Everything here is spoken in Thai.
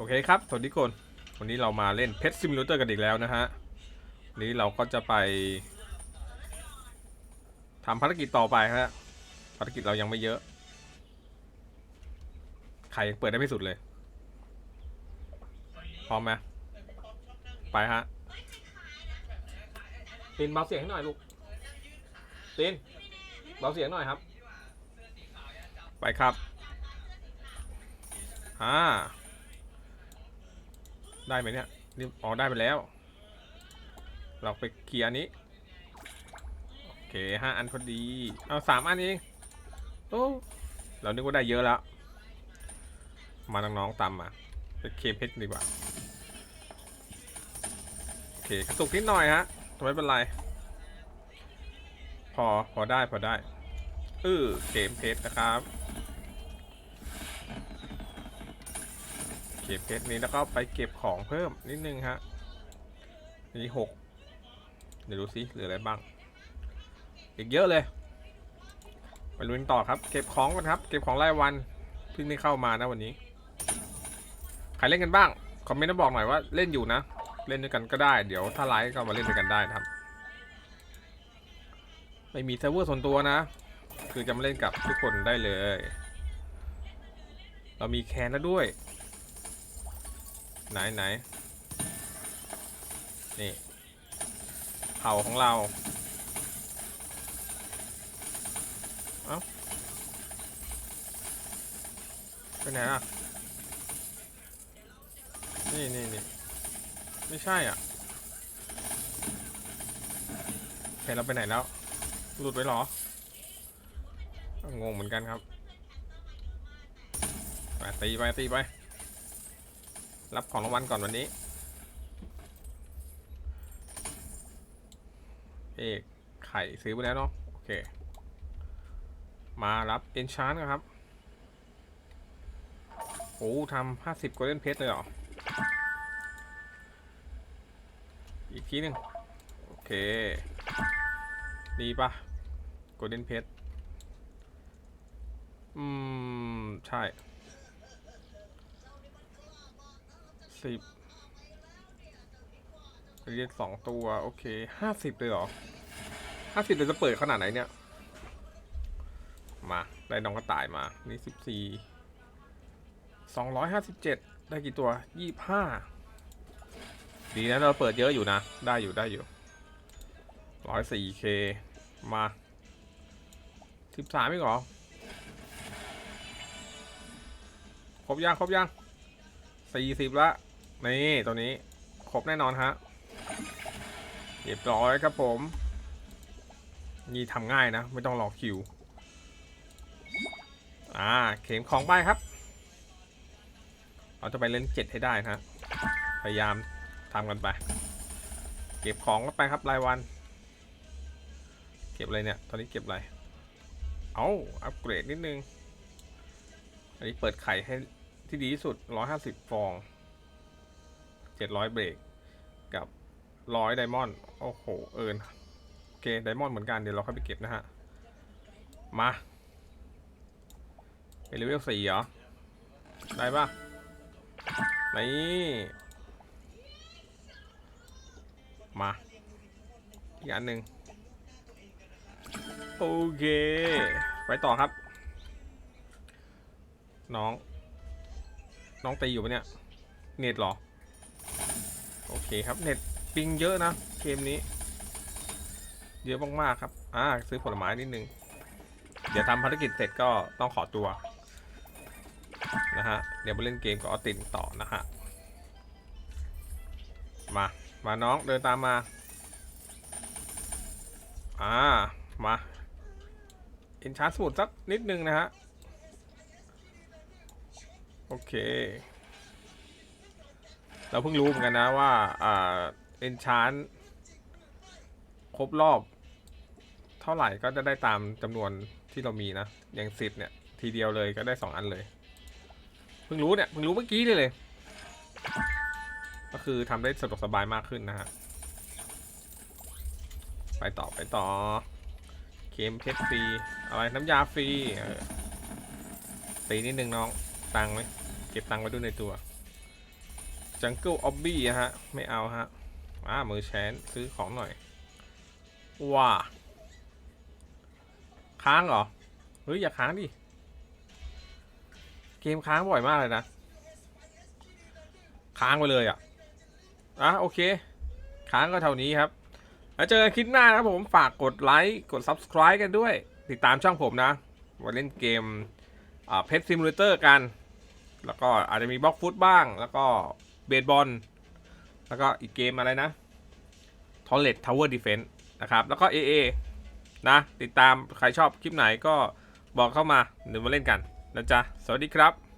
โอเคครับ สวัสดีทุกคน วันนี้เรามาเล่นเพชรซิมูเลเตอร์กันอีกแล้วนะฮะวันนี้เราก็จะไปทำภารกิจต่อไปฮะ ภารกิจเรายังไม่เยอะ ใครยังเปิดได้ไม่สุดเลย พร้อมไหมไปฮะตินเบาเสียงให้หน่อยลูกตินเบาเสียงหน่อยครับ ไปครับ อ่า ได้ไหมเนี่ยนี่อ๋อได้ไปแล้ว เราไปเคลียร์นี้ โอเคห้าอันพอดี เอาสามอันเองโอ้เรานึกว่าได้เยอะแล้ว มาน้องๆตามมาไปเคเพชรดีกว่า โอเคกระตุกนิดหน่อยฮะแต่ไม่เป็นไร พอพอได้พอได้เออเกมเพชรนะครับ ก็บเพชรนี้แล้วก็ไปเก็บของเพิ่มนิดนึงฮะนี่หกเดี๋ยวดูซิเหลืออะไรบ้าง อีกเยอะเลย ไปลุยต่อครับ เก็บของกันครับ เก็บของรายวันเพิ่งได้เข้ามานะวันนี้ ใครเล่นกันบ้าง คอมเมนต์มาบอกหน่อยว่าเล่นอยู่นะ เล่นด้วยกันก็ได้ เดี๋ยวถ้าไลฟ์ก็มาเล่นด้วยกันได้นะครับ ไม่มีเซิร์ฟเวอร์ส่วนตัวนะ คือจะมาเล่นกับทุกคนได้เลย เรามีแคนแล้วด้วย ไหนไหนนี่เผ่าของเราเอ้าไปไหนอะ นี่นี่นี่ไม่ใช่อะเห็นเราไปไหนแล้ว หลุดไปหรอ งงเหมือนกันครับ ไปตีไปตีไป รับของรางวัลก่อนวันนี้เอกไข่ซื้อไปแล้วเนาะโอเค มารับเอนชานครับ โอ้ทำห้าสิบโกลเด้นเพชรเลยเหรอ อีกทีหนึ่งโอเค ดีปะโกลเด้นเพชรอืม ใช่ สิบเรียกสองตัว โอเคห้าสิบเลยเหรอห้าสิบเลยจะเปิดขนาดไหนเนี่ย มา ได้น้องกระต่ายมา นี่สิบสี่สองร้อยห้าสิบเจ็ดได้กี่ตัวยี่ห้าดีนะเราเปิดเยอะอยู่นะ ได้อยู่ได้อยู่ร้อยสี่เคมาสิบสามไม่หรอ ครบยังครบยังสี่สิบละ นี่ตัวนี้ครบแน่นอนฮะเรียบร้อยครับผม นี่ทำง่ายนะ ไม่ต้องรอคิว อ่า เข็มของไปครับ เราจะไปเล่นเจ็ดให้ได้นะพยายามทำกันไป เก็บของกันไปครับรายวัน เก็บอะไรเนี่ย ตอนนี้เก็บอะไร เอาอัปเกรดนิดนึง อันนี้เปิดไข่ให้ที่ดีที่สุด 150 ฟอง 700 เบรกกับ100ไดมอนด์โอ้โห เอินโอเคไดมอนด์เหมือนกันเดี๋ยวเราเข้าไปเก็บนะฮะ มาเป็นเลเวล4เหรอ ได้ปะนี่มา อีกอันหนึ่งโอเค ไปต่อครับ น้อง น้องตีอยู่ปะเนี่ย เน็ตเหรอ โอเคครับเน็ตปิงเยอะนะเกมนี้ เยอะมากๆครับอ่าซื้อผลไม้นิดนึง เดี๋ยวทำภารกิจเสร็จก็ต้องขอตัวนะฮะเดี๋ยวไปเล่นเกมกับออตินต่อนะฮะมามาน้องเดินตามมาอ่ามาอินชาร์สมุดสักนิดนึงนะฮะโอเค เราเพิ่งรู้เหมือนกันนะว่า อ่าเอนชานครบรอบ เท่าไหร่ก็จะได้ตามจำนวนที่เรามีนะ อย่างสิบเนี่ย ทีเดียวเลยก็ได้สองอันเลย เพิ่งรู้เนี่ย เพิ่งรู้เมื่อกี้เลยเลย ก็คือทำได้สะดวกสบายมากขึ้นนะฮะ ไปต่อไปต่อ เคมเพชรฟรีอะไรน้ำยาฟรีตีนิดนึงน้อง ตังไหมเก็บตังไว้ด้วยในตัว จังเกิลออบบี้ฮะ ไม่เอาฮะอ่ามือแชนซื้อของหน่อยว้าค้างเหรอ เฮ้ย อย่าค้างดิ เกมค้างบ่อยมากเลยนะ ค้างไปเลยอะ อะ โอเค ค้างก็เท่านี้ครับ แล้วเจอกันคลิปหน้านะครับผม ฝากกดไลค์ กด Subscribe กันด้วย ติดตามช่องผมนะมาเล่นเกมเพชรซิมูเลเตอร์กัน แล้วก็อาจจะมีบล็อกฟุตบ้าง แล้วก็ เบสบอลแล้วก็อีกเกมอะไรนะทอลเลตทาวเวอร์ดีเฟนส์นะครับ แล้วก็ AA นะ ติดตามใครชอบคลิปไหนก็บอกเข้ามาเดี๋ยวมาเล่นกันนะจ๊ะ สวัสดีครับ